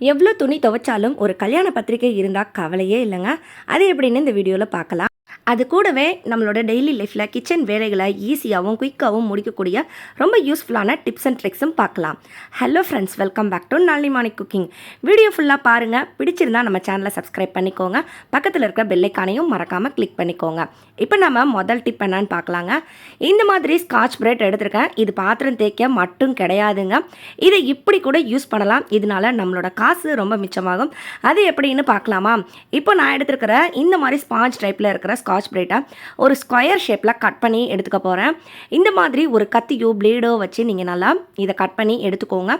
எவ்வளோ துணி துவைச்சாலும் ஒரு கல்யாண பத்திரிக்கை இருந்தால் கவலையே இல்லைங்க. அது எப்படின்னு இந்த வீடியோவில் பார்க்கலாம். அது கூடவே நம்மளோட டெய்லி லைஃப்பில் கிச்சன் வேலைகளை ஈஸியாகவும் குயிக்காகவும் முடிக்கக்கூடிய ரொம்ப யூஸ்ஃபுல்லான டிப்ஸ் அண்ட் ட்ரிக்ஸும் பார்க்கலாம். Hello friends welcome back to நாளி மார்னிங் குக்கிங் வீடியோ ஃபுல்லாக பாருங்கள் பிடிச்சிருந்தா நம்ம சேனலை சப்ஸ்கிரைப் பண்ணிக்கோங்க. பக்கத்தில் இருக்கிற பெல்லைக்கானையும் மறக்காமல் கிளிக் பண்ணிக்கோங்க. இப்போ நம்ம முதல் டிப் என்னன்னு பார்க்கலாங்க. இந்த மாதிரி ஸ்காட்ச் பிரெட் எடுத்திருக்கேன். இது பாத்திரம் தேய்க்க மட்டும் கிடையாதுங்க. இதை இப்படி கூட யூஸ் பண்ணலாம். இதனால நம்மளோட காசு ரொம்ப மிச்சமாகும். அது எப்படின்னு பார்க்கலாமா? இப்போ நான் எடுத்துருக்கிற இந்த மாதிரி ஸ்பாஞ்ச் டைப்பில் இருக்கிற ஸ்காட்ச் பிரைட்டை ஒரு ஸ்கொயர் ஷேப்பில் கட் பண்ணி எடுத்துக்க போகிறேன். இந்த மாதிரி ஒரு கத்தியோ பிளேடோ வச்சு நீங்கள் நல்லா இதை கட் பண்ணி எடுத்துக்கோங்க.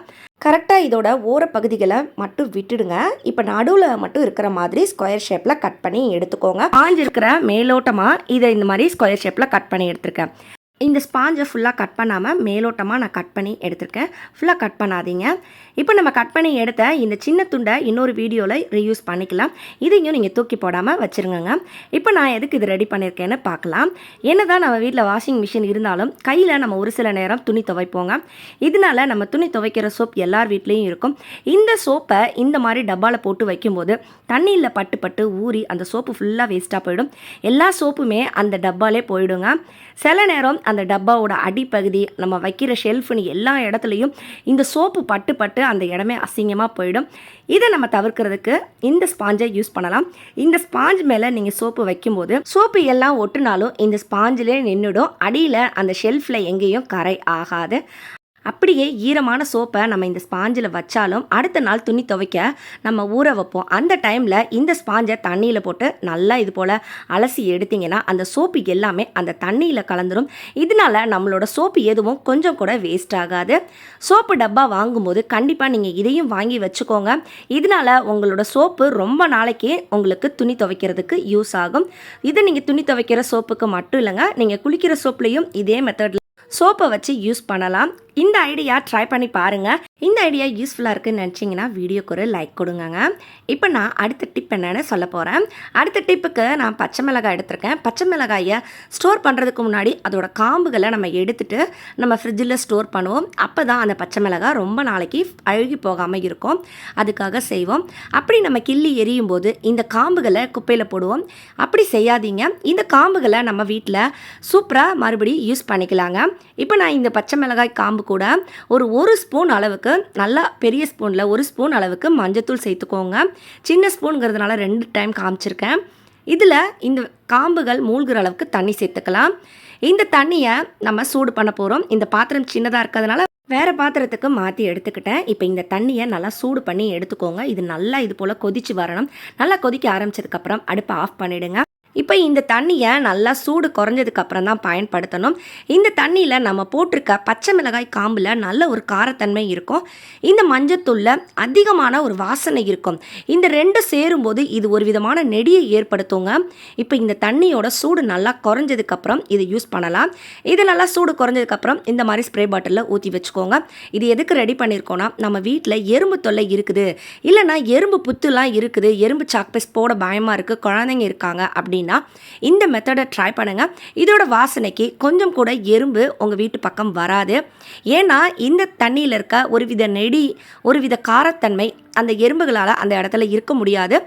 கரெக்டாக இதோட ஓர பகுதிகளை மட்டும் விட்டுடுங்க. இப்போ நடுவில் மட்டும் இருக்கிற மாதிரி ஸ்கொயர் ஷேப்பில் கட் பண்ணி எடுத்துக்கோங்க. காஞ்சிருக்கிற மேலோட்டமாக இதை இந்த மாதிரி ஸ்கொயர் ஷேப்பில் கட் பண்ணி எடுத்திருக்கேன். இந்த ஸ்பாஞ்சை ஃபுல்லாக கட் பண்ணாமல் மேலோட்டமாக நான் கட் பண்ணி எடுத்திருக்கேன். ஃபுல்லாக கட் பண்ணாதீங்க. இப்போ நம்ம கட் பண்ணி எடுத்த இந்த சின்ன துண்டை இன்னொரு வீடியோவில் ரீயூஸ் பண்ணிக்கலாம். இதையும் நீங்கள் தூக்கி போடாமல் வச்சுருங்கங்க. இப்போ நான் எதுக்கு இது ரெடி பண்ணியிருக்கேன்னு பார்க்கலாம். என்ன தான் நம்ம வீட்டில் வாஷிங் மிஷின் இருந்தாலும் கையில் நம்ம ஒரு சில நேரம் துணி துவைப்போங்க. இதனால நம்ம துணி துவைக்கிற சோப் எல்லார் வீட்லேயும் இருக்கும். இந்த சோப்பை இந்த மாதிரி டப்பாவில் போட்டு வைக்கும்போது தண்ணியில் பட்டு பட்டு ஊறி அந்த சோப்பு ஃபுல்லாக வேஸ்ட்டாக போயிடும். எல்லா சோப்புமே அந்த டப்பாலே போயிடுங்க. சில நேரம் அந்த டப்பாவோட அடிப்பகுதி நம்ம வைக்கிற ஷெல்ஃப்னு எல்லா இடத்துலையும் இந்த சோப்பு பட்டு பட்டு அந்த இடமே அசிங்கமாக போயிடும். இதை நம்ம தவிர்க்கிறதுக்கு இந்த ஸ்பாஞ்சை யூஸ் பண்ணலாம். இந்த ஸ்பாஞ்ச் மேலே நீங்கள் சோப்பு வைக்கும்போது சோப்பு எல்லாம் ஒட்டுனாலும் இந்த ஸ்பாஞ்சிலே நின்றுடும் அடியில் அந்த ஷெல்ஃபில் எங்கேயும் கரை ஆகாது. அப்படியே ஈரமான சோப்பை நம்ம இந்த ஸ்பாஞ்சில் வச்சாலும் அடுத்த நாள் துணி துவைக்க நம்ம ஊற வைப்போம். அந்த டைமில் இந்த ஸ்பாஞ்சை தண்ணியில் போட்டு நல்லா இது போல் அலசி எடுத்திங்கன்னா அந்த சோப்பு எல்லாமே அந்த தண்ணியில் கலந்துரும். இதனால நம்மளோட சோப்பு எதுவும் கொஞ்சம் கூட வேஸ்ட் ஆகாது. சோப்பு டப்பா வாங்கும்போது கண்டிப்பாக நீங்கள் இதையும் வாங்கி வச்சுக்கோங்க. இதனால உங்களோட சோப்பு ரொம்ப நாளைக்கு உங்களுக்கு துணி துவைக்கிறதுக்கு யூஸ் ஆகும். இது நீங்கள் துணி துவைக்கிற சோப்புக்கு மட்டும் இல்லைங்க நீங்கள் குளிக்கிற சோப்புலையும் இதே மெத்தடில் சோப்பை வச்சு யூஸ் பண்ணலாம். இந்த ஐடியா ட்ரை பண்ணி பாருங்கள் இந்த ஐடியா யூஸ்ஃபுல்லாக இருக்குதுன்னு நினச்சிங்கன்னா வீடியோக்கு ஒரு லைக் கொடுங்கங்க. இப்போ நான் அடுத்த டிப் என்னன்னு சொல்ல போகிறேன் அடுத்த டிப்புக்கு நான் பச்சை மிளகாய் எடுத்திருக்கேன். பச்சை மிளகாயை ஸ்டோர் பண்ணுறதுக்கு முன்னாடி அதோட காம்புகளை நம்ம எடுத்துட்டு நம்ம ஃப்ரிட்ஜில் ஸ்டோர் பண்ணுவோம். அப்போ தான் அந்த பச்சை மிளகாய் ரொம்ப நாளைக்கு அழுகி போகாமல் இருக்கும். அதுக்காக செய்வோம். அப்படி நம்ம கிள்ளி எரியும் போது இந்த காம்புகளை குப்பையில் போடுவோம். அப்படி செய்யாதீங்க. இந்த காம்புகளை நம்ம வீட்டில் சூப்பராக மறுபடியும் யூஸ் பண்ணிக்கலாங்க. இப்போ நான் இந்த பச்சை மிளகாய் காம்பு கூட ஒரு ஒரு ஸ்பூன் அளவுக்கு நல்லா பெரிய ஸ்பூனில் ஒரு ஸ்பூன் அளவுக்கு மஞ்சத்தூள் சேர்த்துக்கோங்க. சின்ன ஸ்பூனுங்கிறதுனால ரெண்டு டைம் காமிச்சிருக்கேன். இதில் இந்த காம்புகள் மூழ்கிற அளவுக்கு தண்ணி சேர்த்துக்கலாம். இந்த தண்ணியை நம்ம சூடு பண்ண போகிறோம் இந்த பாத்திரம் சின்னதாக இருக்கிறதுனால வேறு பாத்திரத்துக்கு மாற்றி எடுத்துக்கிட்டேன். இப்போ இந்த தண்ணியை நல்லா சூடு பண்ணி எடுத்துக்கோங்க. இது நல்லா இது போல் கொதிச்சு வரணும். நல்லா கொதிக்க ஆரம்பிச்சதுக்கப்புறம் அடுப்பை ஆஃப் பண்ணிவிடுங்க இப்போ இந்த தண்ணியை நல்லா சூடு குறைஞ்சதுக்கு அப்புறம் தான் பயன்படுத்தணும். இந்த தண்ணியில் நம்ம போட்டிருக்க பச்சை மிளகாய் காம்பில் நல்ல ஒரு காரத்தன்மை இருக்கும். இந்த மஞ்சத்தூளில் அதிகமான ஒரு வாசனை இருக்கும். இந்த ரெண்டு சேரும்போது இது ஒரு விதமான நெடியை ஏற்படுத்துங்க. இப்போ இந்த தண்ணியோட சூடு நல்லா குறைஞ்சதுக்கப்புறம் இதை யூஸ் பண்ணலாம். இது நல்லா சூடு குறைஞ்சதுக்கப்புறம் இந்த மாதிரி ஸ்ப்ரே பாட்டிலில் ஊற்றி வச்சுக்கோங்க. இது எதுக்கு ரெடி பண்ணியிருக்கோன்னா நம்ம வீட்டில் எறும்பு தொல்லை இருக்குது. இல்லைனா எறும்பு புத்துலாம் இருக்குது. எறும்பு சாக்பீஸ் போட பயமாக இருக்குது குழந்தைங்க இருக்காங்க அப்படின்னு அப்படின்னா இந்த மெத்தடை ட்ரை பண்ணுங்கள் இதோட வாசனைக்கு கொஞ்சம் கூட எறும்பு உங்கள் வீட்டு பக்கம் வராது. ஏன்னா இந்த தண்ணியில் இருக்க ஒரு வித நெடி ஒரு வித காரத்தன்மை அந்த எறும்புகளால் அந்த இடத்துல இருக்க முடியாது.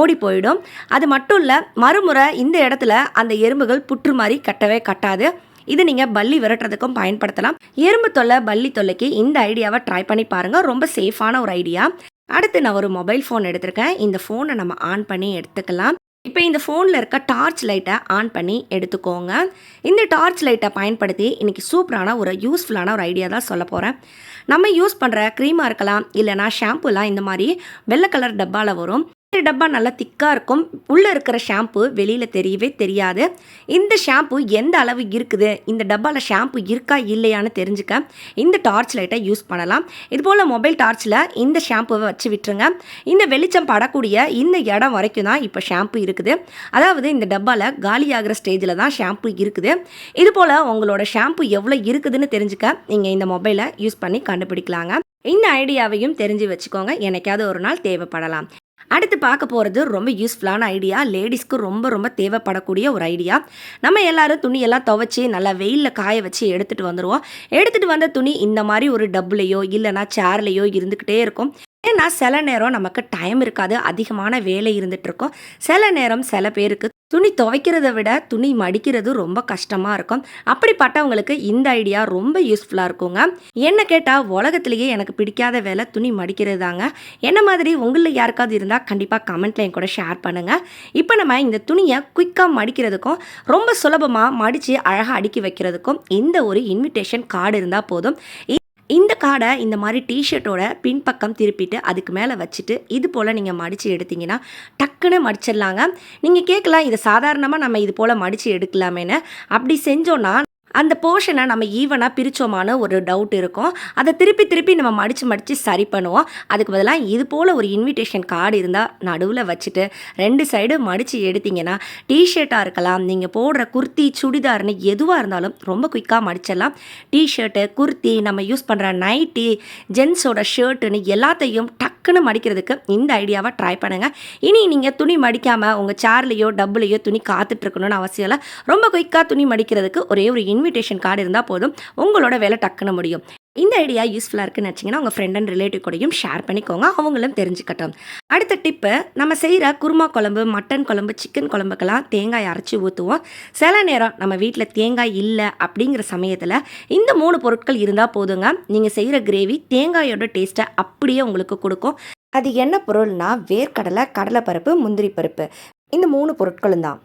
ஓடி போயிடும். அது மட்டும் இல்லை மறுமுறை இந்த இடத்துல அந்த எறும்புகள் புற்று மாதிரி கட்டவே கட்டாது. இது நீங்கள் பள்ளி விரட்டுறதுக்கும் பயன்படுத்தலாம். எறும்பு தொல்லை பள்ளி தொல்லைக்கு இந்த ஐடியாவை ட்ரை பண்ணி பாருங்கள் ரொம்ப சேஃபான ஒரு ஐடியா. அடுத்து நான் ஒரு மொபைல் ஃபோன் எடுத்திருக்கேன். இந்த ஃபோனை நம்ம ஆன் பண்ணி எடுத்துக்கலாம். இப்போ இந்த ஃபோனில் இருக்க டார்ச் லைட்டை ஆன் பண்ணி எடுத்துக்கோங்க. இந்த டார்ச் லைட்டை பயன்படுத்தி இன்றைக்கி சூப்பரான ஒரு யூஸ்ஃபுல்லான ஒரு ஐடியா தான் சொல்ல போகிறேன் நம்ம யூஸ் பண்ணுற க்ரீமாக இருக்கலாம் இல்லைனா ஷாம்புலாம் இந்த மாதிரி வெள்ளை கலர் டப்பாவில் வரும். டப்பா நல்லா திக்காக இருக்கும். உள்ளே இருக்கிற ஷாம்பு வெளியில் தெரியவே தெரியாது. இந்த ஷாம்பு எந்த அளவு இருக்குது? இந்த டப்பாவில் ஷாம்பு இருக்கா இல்லையான்னு தெரிஞ்சுக்க. இந்த டார்ச் லைட்டை யூஸ் பண்ணலாம். இதுபோல் மொபைல் டார்ச்சில் இந்த ஷாம்புவை வச்சு விட்டுருங்க. இந்த வெளிச்சம் படக்கூடிய இந்த இடம் வரைக்கும் தான் இப்போ ஷாம்பு இருக்குது. அதாவது இந்த டப்பாவில் காலியாகிற ஸ்டேஜில் தான் ஷாம்பு இருக்குது. இதுபோல் உங்களோட ஷாம்பு எவ்வளோ இருக்குதுன்னு தெரிஞ்சுக்க நீங்கள் இந்த மொபைலை யூஸ் பண்ணி கண்டுபிடிக்கலாங்க. இந்த ஐடியாவையும் தெரிஞ்சு வச்சுக்கோங்க. எனக்காவது ஒரு நாள் தேவைப்படலாம். அடுத்து பார்க்க போகிறது ரொம்ப யூஸ்ஃபுல்லான ஐடியா லேடிஸ்க்கு ரொம்ப ரொம்ப தேவைப்படக்கூடிய ஒரு ஐடியா நம்ம எல்லாரும் துணியெல்லாம் துவைச்சி நல்லா வெயிலில் காய வச்சு எடுத்துகிட்டு வந்துடுவோம் எடுத்துகிட்டு வந்த துணி இந்த மாதிரி ஒரு டப்புலையோ இல்லைனா சேர்லையோ இருந்துக்கிட்டே இருக்கும். ஏன்னா சில நேரம் நமக்கு டைம் இருக்காது. அதிகமான வேலை இருந்துகிட்ருக்கோம் சில நேரம் சில பேருக்கு துணி துவைக்கிறத விட துணி மடிக்கிறது ரொம்ப கஷ்டமாக இருக்கும். அப்படிப்பட்டவங்களுக்கு இந்த ஐடியா ரொம்ப யூஸ்ஃபுல்லாக இருக்குங்க. என்ன கேட்டால் உலகத்திலேயே எனக்கு பிடிக்காத வேலை துணி மடிக்கிறது தாங்க. என்ன மாதிரி உங்களில் யாருக்காவது இருந்தால் கண்டிப்பாக கமெண்ட்டில் என் கூட ஷேர் பண்ணுங்கள் இப்போ நம்ம இந்த துணியை குயிக்காக மடிக்கிறதுக்கும் ரொம்ப சுலபமாக மடித்து அழகாக அடுக்கி வைக்கிறதுக்கும் இந்த ஒரு இன்விடேஷன் கார்டு இருந்தால் போதும். இந்த கார்டை இந்த மாதிரி டிஷர்ட்டோட பின்பக்கம் திருப்பிட்டு அதுக்கு மேலே வச்சுட்டு இது போல் நீங்கள் மடித்து எடுத்தீங்கன்னா டக்குன்னு மடிச்சிடலாங்க. நீங்கள் கேட்கலாம் இதை சாதாரணமாக நம்ம இது போல் மடித்து எடுக்கலாமேன்னு. அப்படி செஞ்சோன்னா அந்த போர்ஷனை நம்ம ஈவனாக பிரித்தோமான ஒரு டவுட் இருக்கும். அதை திருப்பி திருப்பி நம்ம மடித்து மடித்து சரி பண்ணுவோம். அதுக்கு பதிலாக இது போல் ஒரு இன்விடேஷன் கார்டு இருந்தால் நடுவில் வச்சுட்டு ரெண்டு சைடு மடித்து எடுத்தீங்கன்னா டிஷர்ட்டாக இருக்கலாம். நீங்கள் போடுற குர்த்தி சுடிதார்னு எதுவாக இருந்தாலும் ரொம்ப குயிக்காக மடிச்சிடலாம். டிஷர்ட்டு குர்த்தி நம்ம யூஸ் பண்ணுற நைட்டி ஜென்ஸோட ஷர்ட்டுன்னு எல்லாத்தையும் டக்குன்னு மடிக்கிறதுக்கு இந்த ஐடியாவை ட்ரை பண்ணுங்கள் இனி நீங்கள் துணி மடிக்காமல் உங்கள் சேர்லேயோ டப்புலையோ துணி காத்துட்ருக்கணும்னு அவசியம் இல்லை. ரொம்ப குயிக்காக துணி மடிக்கிறதுக்கு ஒரே ஒரு இன் இன்விடேஷன் கார்டு இருந்தால் போதும். உங்களோட வேலை டக்குன்னு முடியும். இந்த ஐடியா யூஸ்ஃபுல்லாக இருக்குன்னு வச்சிங்கன்னா உங்கள் ஃப்ரெண்ட் அண்ட் ரிலேட்டிவ் கூடயும் ஷேர் பண்ணிக்கோங்க. அவங்களும் தெரிஞ்சுக்கட்டும். அடுத்த டிப்பு நம்ம செய்கிற குருமா குழம்பு மட்டன் குழம்பு சிக்கன் குழம்புக்கெல்லாம் தேங்காய் அரைச்சி ஊற்றுவோம் சில நேரம் நம்ம வீட்டில் தேங்காய் இல்லை அப்படிங்கிற சமயத்தில் இந்த மூணு பொருட்கள் இருந்தால் போதுங்க. நீங்கள் செய்கிற கிரேவி தேங்காயோட டேஸ்ட்டை அப்படியே உங்களுக்கு கொடுக்கும். அது என்ன பொருள்னா வேர்க்கடலை கடலைப்பருப்பு முந்திரி பருப்பு. இந்த மூணு பொருட்களும் தான்.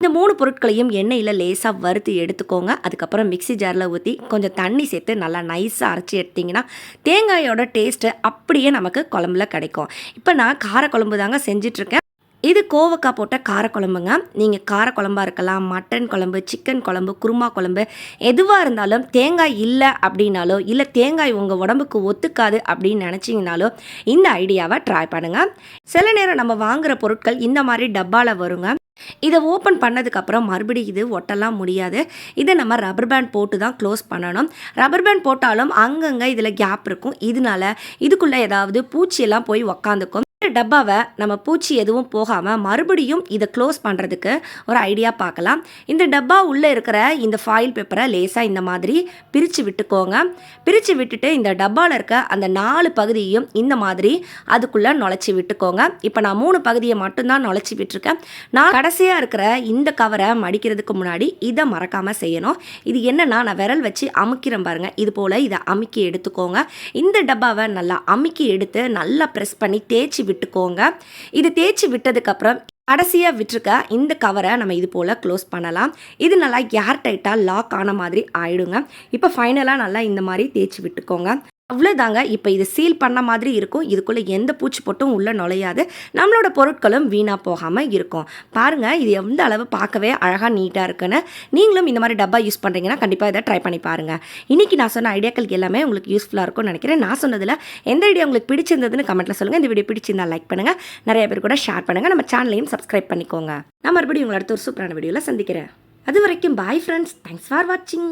இந்த மூணு பொருட்களையும் எண்ணெயில் லேசாக வறுத்து எடுத்துக்கோங்க. அதுக்கப்புறம் மிக்ஸி ஜாரில் ஊற்றி கொஞ்சம் தண்ணி சேர்த்து நல்லா நைஸாக அரைச்சி எடுத்திங்கன்னா தேங்காயோட டேஸ்ட்டு அப்படியே நமக்கு குழம்புல கிடைக்கும். இப்போ நான் கார குழம்பு தாங்க செஞ்சிட்ருக்கேன் இது கோவக்காய் போட்ட காரக்குழம்புங்க. நீங்கள் காரக்குழம்பாக இருக்கலாம் மட்டன் குழம்பு சிக்கன் குழம்பு குருமா குழம்பு எதுவாக இருந்தாலும் தேங்காய் இல்லை அப்படின்னாலோ இல்லை தேங்காய் உங்கள் உடம்புக்கு ஒத்துக்காது அப்படின்னு நினச்சிங்கனாலோ இந்த ஐடியாவை ட்ரை பண்ணுங்கள் சில நேரம் நம்ம வாங்குகிற பொருட்கள் இந்த மாதிரி டப்பாவில் வருங்க. இதை ஓப்பன் பண்ணதுக்கப்புறம் மறுபடியும் இது ஒட்டலாம் முடியாது. இதை நம்ம ரப்பர் பேண்ட் போட்டு தான் க்ளோஸ் பண்ணணும். ரப்பர் பேண்ட் போட்டாலும் அங்கங்கே இதில் கேப் இருக்கும். இதனால இதுக்குள்ளே ஏதாவது பூச்சியெல்லாம் போய் உக்காந்துக்கும். டப்பாவை நம்ம பூச்சி எதுவும் போகாமல் மறுபடியும் இதை க்ளோஸ் பண்ணுறதுக்கு ஒரு ஐடியா பார்க்கலாம். இந்த டப்பா உள்ளே இருக்கிற இந்த ஃபாயில் பேப்பரை லேசாக இந்த மாதிரி பிரித்து விட்டுக்கோங்க. பிரித்து விட்டுட்டு இந்த டப்பாவில் இருக்க அந்த நாலு பகுதியையும் இந்த மாதிரி அதுக்குள்ளே நுழைச்சி விட்டுக்கோங்க. இப்போ நான் மூணு பகுதியை மட்டும்தான் நுழைச்சி விட்டுருக்கேன். நான் கடைசியாக இருக்கிற இந்த கவரை மடிக்கிறதுக்கு முன்னாடி இதை மறக்காமல் செய்யணும். இது என்னன்னா நான் விரல் வச்சு அமுக்கிறேன் பாருங்கள் இது போல் இதை அமுக்கி எடுத்துக்கோங்க. இந்த டப்பாவை நல்லா அமுக்கி எடுத்து நல்லா ப்ரெஸ் பண்ணி தேய்ச்சி விட்டு விட்டுக்கோங்க. இது தேய்ச்சி விட்டதுக்கப்புறம் கடைசியாக விட்டுருக்க இந்த கவரை நம்ம இது போல் க்ளோஸ் பண்ணலாம். இது நல்லா ஏர் டைட்டாக லாக் ஆன மாதிரி ஆயிடுங்க. இப்போ ஃபைனலாக நல்லா இந்த மாதிரி தேய்ச்சி விட்டுக்கோங்க. அவ்வளோதாங்க இப்போ இது சீல் பண்ண மாதிரி இருக்கும். இதுக்குள்ளே எந்த பூச்சி பொட்டும் உள்ளே நுழையாது. நம்மளோட பொருட்களும் வீணாக போகாமல் இருக்கும். பாருங்கள் இது எந்த அளவு பார்க்கவே அழகாக நீட்டாக இருக்குன்னு. நீங்களும் இந்த மாதிரி டப்பா யூஸ் பண்ணுறீங்கன்னா கண்டிப்பாக இதை ட்ரை பண்ணி பாருங்கள் இன்றைக்கி நான் சொன்ன ஐடியாக்கள் எல்லாமே உங்களுக்கு யூஸ்ஃபுல்லாக இருக்கும்னு நினைக்கிறேன். நான் சொன்னதில் எந்த ஐடியா உங்களுக்கு பிடிச்சிருந்ததுன்னு கமெண்ட்டில் சொல்லுங்கள் இந்த வீடியோ பிடிச்சிருந்தா லைக் பண்ணுங்கள் நிறைய பேர் கூட ஷேர் பண்ணுங்கள் நம்ம சேனலையும் சப்ஸ்கிரைப் பண்ணிக்கோங்க. நான் மறுபடியும் உங்களை அடுத்த ஒரு சூப்பரான வீடியோவில் சந்திக்கிறேன். அது வரைக்கும் பாய் ஃப்ரெண்ட்ஸ் தேங்க்ஸ் ஃபார் வாட்சிங்